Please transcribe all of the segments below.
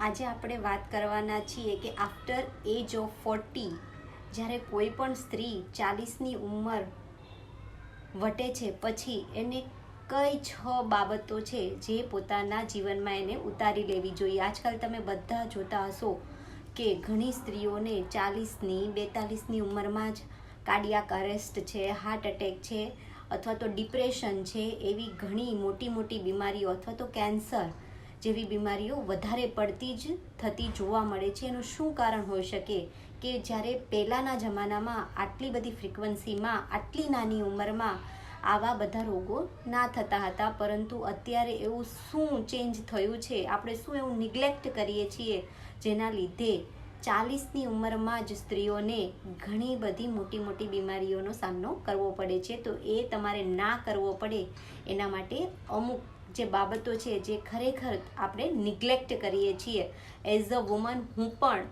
આજે આપણે વાત કરવાના છીએ કે આફ્ટર એજ ઓફ ફોર્ટી જ્યારે કોઈ પણ સ્ત્રી ચાલીસની ઉંમર વટે છે, પછી એને કઈ છ બાબતો છે જે પોતાના જીવનમાં એને ઉતારી લેવી જોઈએ. આજકાલ તમે બધા જોતા હશો કે ઘણી સ્ત્રીઓને ચાલીસની, બેતાલીસની ઉંમરમાં જ કાર્ડિયાક અરેસ્ટ છે હાર્ટ એટેક છે, અથવા તો ડિપ્રેશન છે, એવી ઘણી મોટી મોટી બીમારીઓ અથવા તો કેન્સર જેવી બીમારીઓ વધારે પડતી જ થતી જોવા મળે છે. એનું શું કારણ હોઈ શકે કે જ્યારે પહેલાંના જમાનામાં આટલી બધી ફ્રિકવન્સીમાં, આટલી નાની ઉંમરમાં આવા બધા રોગો ના થતા હતા, પરંતુ અત્યારે એવું શું ચેન્જ થયું છે? આપણે શું એવું નિગ્લેક્ટ કરીએ છીએ જેના લીધે ચાલીસની ઉંમરમાં જ સ્ત્રીઓને ઘણી બધી મોટી મોટી બીમારીઓનો સામનો કરવો પડે છે? તો એ તમારે ના કરવો પડે એના માટે અમુક જે બાબતો છે જે ખરેખર આપણે નિગ્લેક્ટ કરીએ છીએ. એઝ અ વુમન હું પણ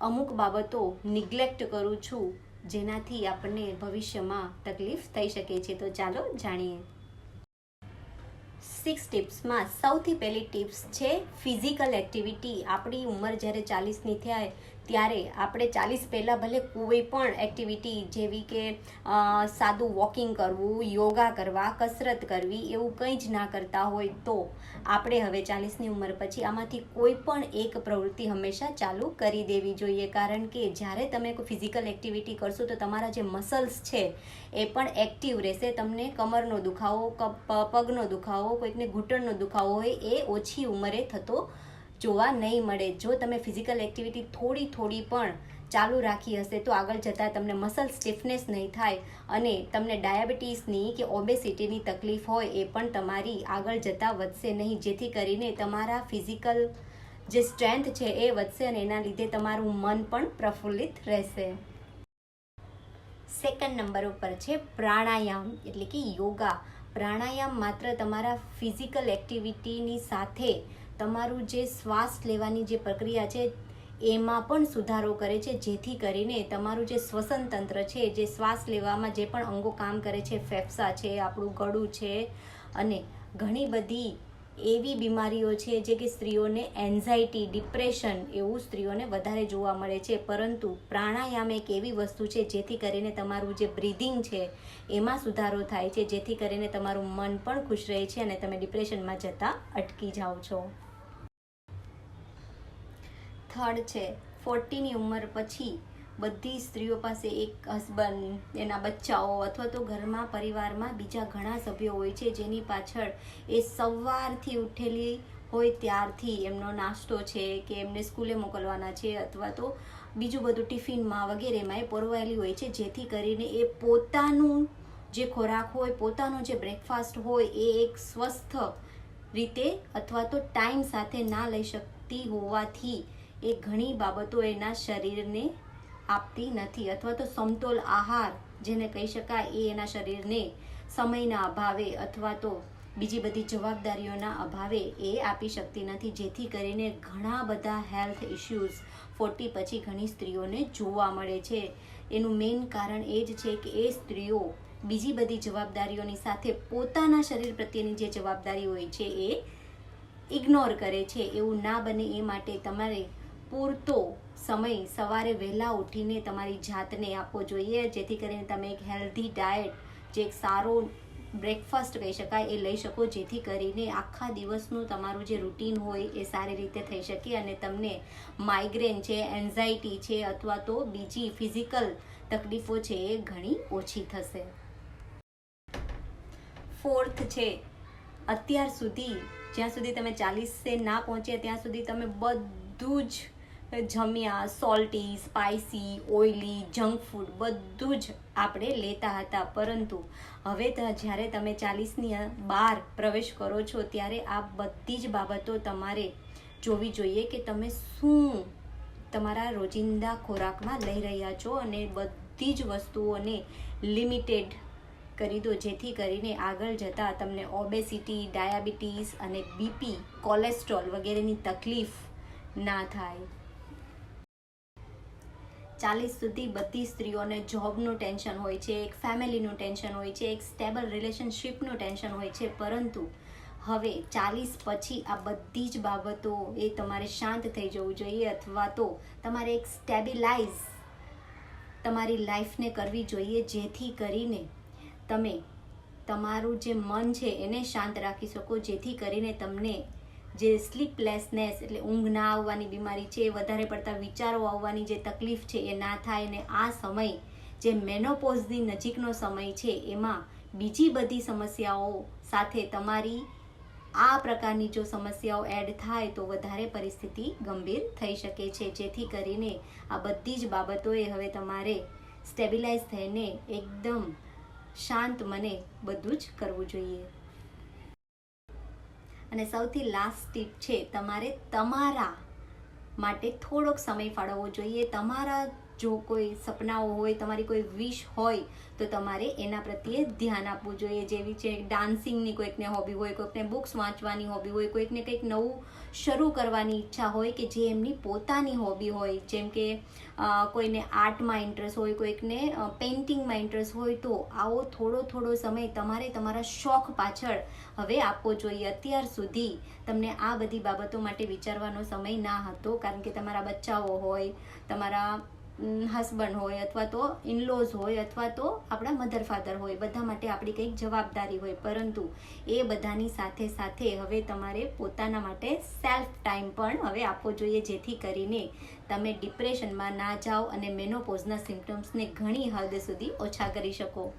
અમુક બાબતો નિગ્લેક્ટ કરું છું, જેનાથી આપણને ભવિષ્યમાં તકલીફ થઈ શકે છે. તો ચાલો જાણીએ. સિક્સ ટિપ્સમાં સૌથી પહેલી ટિપ્સ છે ફિઝિકલ એક્ટિવિટી. આપણી ઉંમર જ્યારે ચાલીસની થાય ત્યારે આપણે ચાલીસ પહેલાં ભલે કોઈ પણ એક્ટિવિટી જેવી કે સાદું વોકિંગ કરવું, યોગા કરવા, કસરત કરવી એવું કંઈ જ ના કરતા હોય તો આપણે હવે ચાલીસની ઉંમર પછી આમાંથી કોઈ પણ એક પ્રવૃત્તિ હંમેશા ચાલુ કરી દેવી જોઈએ. કારણ કે જ્યારે તમે કોઈ ફિઝિકલ એક્ટિવિટી કરશો તો તમારા જે મસલ્સ છે એ પણ એક્ટિવ રહેશે. તમને કમરનો દુખાવો પગનો દુખાવો કોઈકને ઘૂંટણનો દુખાવો હોય એ ઓછી ઉંમરે થતો જોવા નહીં મળે. જો તમે ફિઝિકલ એક્ટિવિટી થોડી થોડી પણ ચાલુ રાખી હશે તો આગળ જતાં તમને મસલ સ્ટીફનેસ નહીં થાય અને તમને ડાયાબિટીસની કે ઓબેસિટીની તકલીફ હોય એ પણ તમારી આગળ જતાં વધશે નહીં. જેથી કરીને તમારા ફિઝિકલ જે સ્ટ્રેન્થ છે એ વધશે અને એના લીધે તમારું મન પણ પ્રફુલ્લિત રહેશે. સેકન્ડ નંબર ઉપર છે પ્રાણાયામ એટલે કે યોગા. પ્રાણાયામ માત્ર તમારા ફિઝિકલ એક્ટિવિટીની સાથે તમારું જે શ્વાસ લેવાની જે પ્રક્રિયા છે, એમાં પણ સુધારો કરે છે, જેથી કરીને તમારું જે શ્વસન તંત્ર છે, જે શ્વાસ લેવામાં જે પણ અંગો કામ કરે છે, ફેફસા છે, આપણું ગળું છે અને ઘણી બધી એવી બીમારીઓ છે જે કે સ્ત્રીઓને એન્ઝાયટી ડિપ્રેશન એવું સ્ત્રીઓને વધારે જોવા મળે છે. પરંતુ પ્રાણાયામ એક એવી વસ્તુ છે જેથી કરીને તમારું જે બ્રિધિંગ છે એમાં સુધારો થાય છે, જેથી કરીને તમારું મન પણ ખુશ રહે છે અને તમે ડિપ્રેશનમાં જતા અટકી જાઓ છો. થર્ડ છે ફોર્ટીની ઉંમર પછી બધી સ્ત્રીઓ પાસે એક હસબન્ડ એના બચ્ચાઓ અથવા તો ઘરમાં, પરિવારમાં બીજા ઘણા સભ્યો હોય છે, જેની પાછળ એ સવારથી ઉઠેલી હોય ત્યારથી એમનો નાસ્તો છે કે એમને સ્કૂલે મોકલવાના છે અથવા તો બીજું બધું ટિફિનમાં વગેરેમાં એ પરોવાયેલી હોય છે. જેથી કરીને એ પોતાનું જે ખોરાક હોય, પોતાનો જે બ્રેકફાસ્ટ હોય એ એક સ્વસ્થ રીતે અથવા તો ટાઈમ સાથે ના લઈ શકતી હોવાથી એ ઘણી બાબતો એના શરીરને આપતી નથી અથવા તો સમતોલ આહાર જેને કહી શકાય એ એના શરીરને સમયના અભાવે અથવા તો બીજી બધી જવાબદારીઓના અભાવે એ આપી શકતી નથી. જેથી કરીને ઘણા બધા હેલ્થ ઇશ્યુઝ ફોર્ટી પછી ઘણી સ્ત્રીઓને જોવા મળે છે. એનું મેઇન કારણ એ જ છે કે એ સ્ત્રીઓ બીજી બધી જવાબદારીઓની સાથે પોતાના શરીર પ્રત્યેની જે જવાબદારી હોય છે એ ઇગ્નોર કરે છે. એવું ના બને એ માટે તમારે પૂરતો સમય સવારે વહેલા ઉઠીને તમારી જાતને આપવો જોઈએ, જેથી કરીને તમે એક હેલ્ધી ડાયટ જે એક સારો બ્રેકફાસ્ટ કહી શકાય, એ લઈ શકો, જેથી કરીને આખા દિવસનું તમારું જે રૂટીન હોય એ સારી રીતે થઈ શકે અને તમને માઇગ્રેન છે એન્ઝાયટી છે અથવા તો બીજી ફિઝિકલ તકલીફો છે એ ઘણી ઓછી થશે. ફોર્થ છે, અત્યાર સુધી, જ્યાં સુધી તમે ચાલીસે ના પહોંચ્યા, ત્યાં સુધી તમે બધું જ જમ્યા salty spicy oily junk food બધું જ આપણે લેતા હતા. પરંતુ હવે જ્યારે તમે ચાલીસની બહાર પ્રવેશ કરો છો, ત્યારે આ બધી જ બાબતો તમારે જોવી જોઈએ કે તમે શું તમારા રોજિંદા ખોરાકમાં લઈ રહ્યા છો અને બધી જ વસ્તુઓને લિમિટેડ કરી દો, જેથી કરીને આગળ જતાં તમને ઓબેસિટી ડાયાબિટીસ અને બીપી કોલેસ્ટ્રોલ વગેરેની તકલીફ ના થાય. ચાલીસ સુધી બધી સ્ત્રીઓને જોબનું ટેન્શન હોય છે, એક ફેમિલીનું ટેન્શન હોય છે, એક સ્ટેબલ રિલેશનશિપનું ટેન્શન હોય છે. પરંતુ હવે ચાલીસ પછી આ બધી જ બાબતો એ તમારે શાંત થઈ જવું જોઈએ અથવા તો તમારે એક સ્ટેબિલાઇઝ તમારી લાઈફને કરવી જોઈએ, જેથી કરીને તમે તમારું જે મન છે એને શાંત રાખી શકો, જેથી કરીને તમને જે સ્લીપલેસનેસ એટલે ઊંઘ ના આવવાની બીમારી છે, એ વધારે પડતા વિચારો આવવાની જે તકલીફ છે, એ ના થાય અને આ સમય જે મેનોપોઝની નજીકનો સમય છે, એમાં બીજી બધી સમસ્યાઓ સાથે તમારી આ પ્રકારની જો સમસ્યાઓ એડ થાય તો વધારે પરિસ્થિતિ ગંભીર થઈ શકે છે. જેથી કરીને આ બધી જ બાબતોએ હવે તમારે સ્ટેબિલાઇઝ થઈને એકદમ શાંત મને બધું જ કરવું જોઈએ. અને સૌથી લાસ્ટ ટીપ છે તમારે તમારા માટે થોડોક સમય ફાળવવો જોઈએ. તમારા જો કોઈ સપનાઓ હોય, તમારી કોઈ વિશ હોય, તો તમારે એના પ્રત્યે ધ્યાન આપવું જોઈએ. જેવી છે ડાન્સિંગની કોઈકને હોબી હોય, કોઈકને બુક્સ વાંચવાની હોબી હોય, કોઈકને કંઈક નવું શરૂ કરવાની ઈચ્છા હોય કે જે એમની પોતાની હોબી હોય. જેમ કે કોઈને આર્ટમાં ઇન્ટરેસ્ટ હોય, કોઈકને પેઇન્ટિંગમાં ઇન્ટરેસ્ટ હોય, તો આવો થોડો થોડો સમય તમારે તમારા શોખ પાછળ હવે આપવો જોઈએ. અત્યાર સુધી તમને આ બધી બાબતો માટે વિચારવાનો સમય ના હતો. કારણ કે તમારા બચ્ચાઓ હોય, તમારા હસબન્ડ હોય અથવા તો ઇનલોઝ હોય અથવા તો આપણા મધર ફાધર હોય, બધા માટે આપણી કંઈક જવાબદારી હોય. પરંતુ એ બધાની સાથે સાથે હવે તમારે પોતાના માટે સેલ્ફ ટાઈમ પણ હવે આપવો જોઈએ, જેથી કરીને તમે ડિપ્રેશનમાં ના જાઓ અને મેનોપોઝના સિમ્ટમ્સને ઘણી હદ સુધી ઓછા કરી શકો.